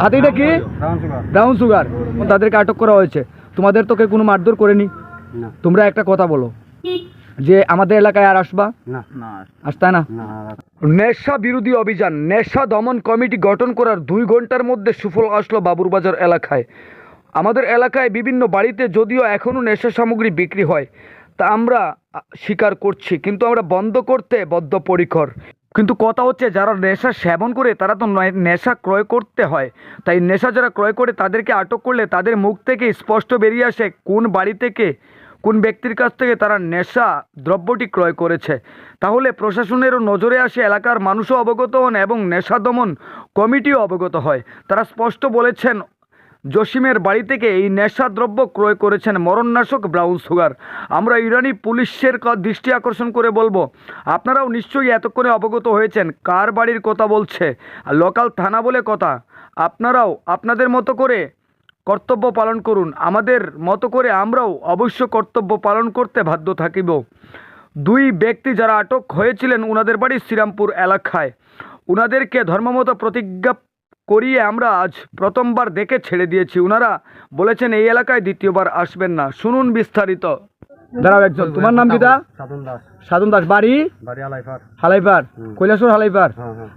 হাতে এটা কি? ব্রাউন সুগার তাদেরকে আটক করা হয়েছে। তোমাদের তোকে কোনো মারধর করেনি। না। তোমরা একটা কথা বলো। যে আমাদের এলাকায় আর আসবা? না। না। আসতে না? না নেশা বিরোধী অভিযান। নেশা দমন কমিটি গঠন করার দুই ঘণ্টার মধ্যে সুফল আসলো বাবুরবাজার এলাকায়। আমাদের এলাকায় বিভিন্ন বাড়িতে যদিও এখনও নেশা সামগ্রী বিক্রি হয় তা আমরা স্বীকার করছি। কিন্তু আমরা বন্ধ করতে বদ্ধপরিকর। কিন্তু কথা হচ্ছে, যারা নেশা সেবন করে, তারা তো নেশা ক্রয় করতে হয়। তাই নেশা যারা ক্রয় করে, তাদেরকে আটক করলে তাদের মুখ থেকে স্পষ্ট বেরিয়ে আসে কোন বাড়ি থেকে, কোন ব্যক্তির কাছ থেকে তারা নেশা দ্রব্যটি ক্রয় করেছে। তাহলে প্রশাসনেরও নজরে আসে, এলাকার মানুষও অবগত হন এবং নেশা দমন কমিটিও অবগত হয়। তারা স্পষ্ট বলেছেন জসিমের বাড়ি থেকে এই নেশাদ্রব্য ক্রয় করেছেন মরণনাশক ব্রাউন সুগার। আমরা ইরানি পুলিশের দৃষ্টি আকর্ষণ করে বলব, আপনারাও নিশ্চয়ই এতক্ষণে অবগত হয়েছেন কার বাড়ির কথা বলছে লোকাল থানা বলে কথা। আপনারাও আপনাদের মতো করে কর্তব্য পালন করুন। আমাদের মতো করে আমরাও অবশ্য কর্তব্য পালন করতে বাধ্য থাকিব। দুই ব্যক্তি যারা আটক হয়েছিলেন ওনাদের বাড়ি শ্রীরামপুর এলাকায়। উনাদেরকে ধর্মমত প্রতিজ্ঞা করিয়ে আমরা আজ প্রথমবার দেখে ছেড়ে দিয়েছি। ওনারা বলেছেন এই এলাকায় দ্বিতীয়বার আসবেন না। শুনুন বিস্তারিত। দাঁড়াও একজন। তোমার নাম কিতা সাধন দাস। সাধন দাস। বাড়ি? বাড়ি হালাইপার কৈলাসর হালাইপার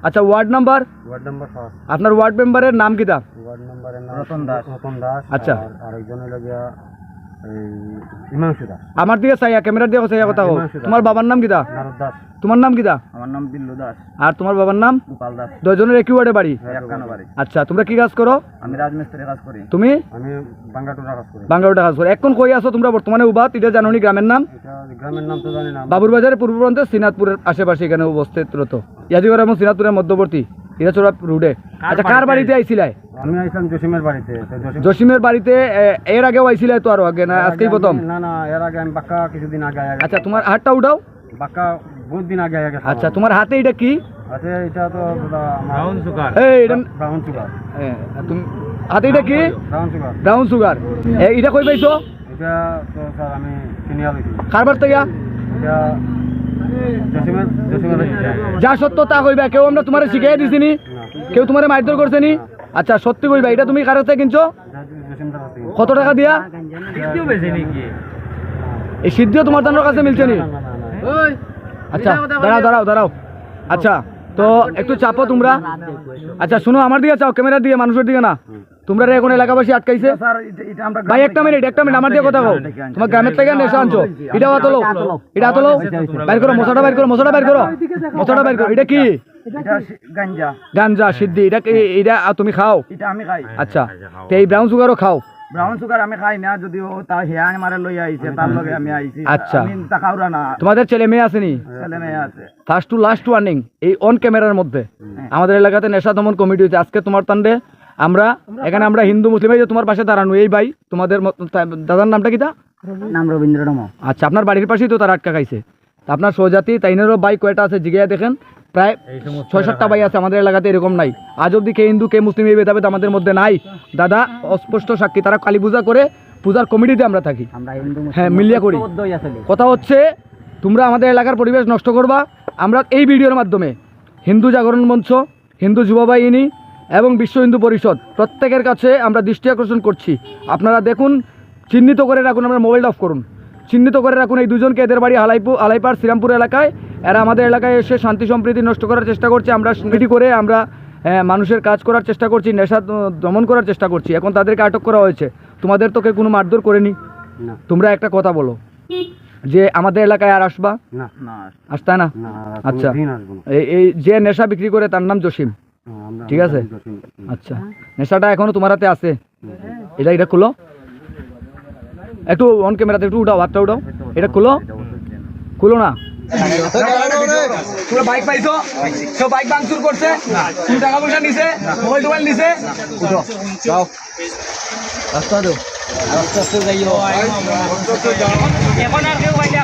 আচ্ছা ওয়ার্ড নাম্বার? ওয়ার্ড নাম্বার আপনার ওয়ার্ড মেম্বারের নাম কিতা ওয়ার্ড নাম্বারের নাম রতন দাস। রতন দাস। আচ্ছা। আরেকজন হলো গিয়া এই দাস। আমার দিকে চাইয়া ক্যামেরার দিকে চাইয়া কথা হোক তোমার বাবার নাম নারদ দাস। তোমার নাম কিতা আমার নাম বিল্লু দাস। আর তোমার বাবার নাম? গোপাল দাস। দুজনের একই ওয়ার্ডে বাড়ি একখানো বাড়ি। আচ্ছা তোমরা কি কাজ করো? আমি রাজমিস্ত্রি কাজ করি। তুমি? আমি বাঙ্গাটুরা কাজ করি। বাঙ্গালোটা কাজ করো। এখন কই আছো তোমরা বর্তমানে উবাত এটা জানোনি গ্রামের নাম? এটা গ্রামের নাম তো জানি না। বাবুর বাজারের পূর্ব প্রান্তে সিনাতপুরের আশেপাশে এখানে উপস্থিত রত। ইয়াদিগর এবং সিনাতপুরের মধ্যবর্তী। ইরাচোড়া রোডে। আচ্ছা কার বাড়িতে? আইছিলাই? আমি আইছিলাম জসিমের বাড়িতে। জসিমের বাড়িতে এর আগেও আইছিলাই তো আরও আগে না? আজকেই প্রথম? না না এর আগে আমি বাক্কা কিছুদিন আগে আগে আচ্ছা তোমার হাতটা উঠাও। বাক্কা বহুত দিন আগে আগে আচ্ছা তোমার হাতে এটা কি? আচ্ছা এটা তো ব্রাউন সুগার এই এটা ব্রাউন সুগার এ, তুমি হাতে এটা কি? ব্রাউন সুগার ব্রাউন সুগার এটা কই পাইছো? এটা তো স্যার আমি কারবার থেকে? এটা। যা সত্য তা কইবা কেউ আমরা তোমার শিখাই দিছি নি। কেউ তোমার মারধর করছে নি। আচ্ছা সত্যি কইবা এটা তুমি কার থেকে কিনছো। কত টাকা দিয়া? এই সিদ্ধিও তোমার দানোর কাছে মিলছে না। আচ্ছা দাঁড়াও দাঁড়াও দাঁড়াও। আচ্ছা তো একটু চাপো তোমরা। আচ্ছা শুনো আমার দিকে চাও ক্যামেরার দিকে মানুষের দিকে না? তোমরা রে এখন এলাকাবাসী আটকাইছে? ভাই একটা মিনিট একটা মিনিট আমার দিয়ে কথা কও তোমার গ্রামের থেকে নেশা আনছো। এটা হাতলো এটা হাতলো বাইর করো মশাটা বাইর করো মশাটা বাইর করো। মশাটা বাইর করো। এটা কি গাঞ্জা। সিদ্ধি। এটা এটা তুমি খাও? আচ্ছা। তো এই ব্রাউন সুগারও খাও। ব্রাউন সুগার আমি খাই না যদিও তার হেয়া মারে লই আইছে তার লগে আমি আইছি আচ্ছা। আমি তাকাউরা না। তোমাদের ছেলে মেয়ে আসেনি ছেলে মেয়ে আছে। ফার্স্ট টু লাস্ট ওয়ার্নিং এই অন ক্যামেরার মধ্যে। আমাদের এলাকাতে নেশা দমন কমিটি হয়েছে। আজকে তোমার তান্ডে আমরা এখানে আমরা হিন্দু মুসলিম এই যে তোমার পাশে দাঁড়ানো এই ভাই তোমাদের দাদার নামটা কি তা? নাম রবীন্দ্র আচ্ছা আপনার বাড়ির পাশেই তো তারা আটকা খাইছে। আপনার সৌজাতি তাইনেরও বাইক কয়টা আছে জিজ্ঞাসা দেখেন। প্রায় ছয় সাতটা বাই আছে আমাদের এলাকাতে এরকম নাই। আজ অব্দি কে হিন্দু কে মুসলিম এই ভেদাভেদ আমাদের মধ্যে নাই। দাদা অস্পষ্ট সাক্ষী তারা কালী পূজা করে পূজার কমিটিতে আমরা থাকি। হ্যাঁ মিলিয়া করি। কথা হচ্ছে তোমরা আমাদের এলাকার পরিবেশ নষ্ট করবা। আমরা এই ভিডিওর মাধ্যমে হিন্দু জাগরণ মঞ্চ হিন্দু যুব বাহিনী এবং বিশ্ব হিন্দু পরিষদ প্রত্যেকের কাছে আমরা দৃষ্টি আকর্ষণ করছি। আপনারা দেখুন চিহ্নিত করে রাখুন আমরা মোবাইল অফ করুন। চিহ্নিত করে রাখুন এই দুজনকে এদের বাড়ি হালাইপু আলাইপাড় শ্রীরামপুর এলাকায়। এরা আমাদের এলাকায় এসে শান্তি সম্প্রীতি নষ্ট করার চেষ্টা করছে আমরা মিটি করে আমরা মানুষের কাজ করার চেষ্টা করছি নেশা দমন করার চেষ্টা করছি। এখন তাদেরকে আটক করা হয়েছে। তোমাদের তোকে কোনো মারধর করেনি? না। তোমরা একটা কথা বলো। যে আমাদের এলাকায় আর আসবা? না। না। আসতে না? না আচ্ছা। এই এই যে নেশা বিক্রি করে তার নাম জসিম। হ্যাঁ, ঠিক আছে? আচ্ছা। নেশাটা এখনও তোমার হাতে আছে? এটা এটা খুলো। একটু অন ক্যামেরাতে একটু উঠাও হাতটা উঠাও। এটা খুলো? খুলো না? তোমরা বাইক পাইছো? কেউ বাইক ভাঙচুর করছে। তুমি টাকা পয়সা নিছে মোবাইল টোবাইল নিছে। উঠো। যাও। রাস্তা দাও রাস্তা তো যাইও। এখন আর কেউ বাইরে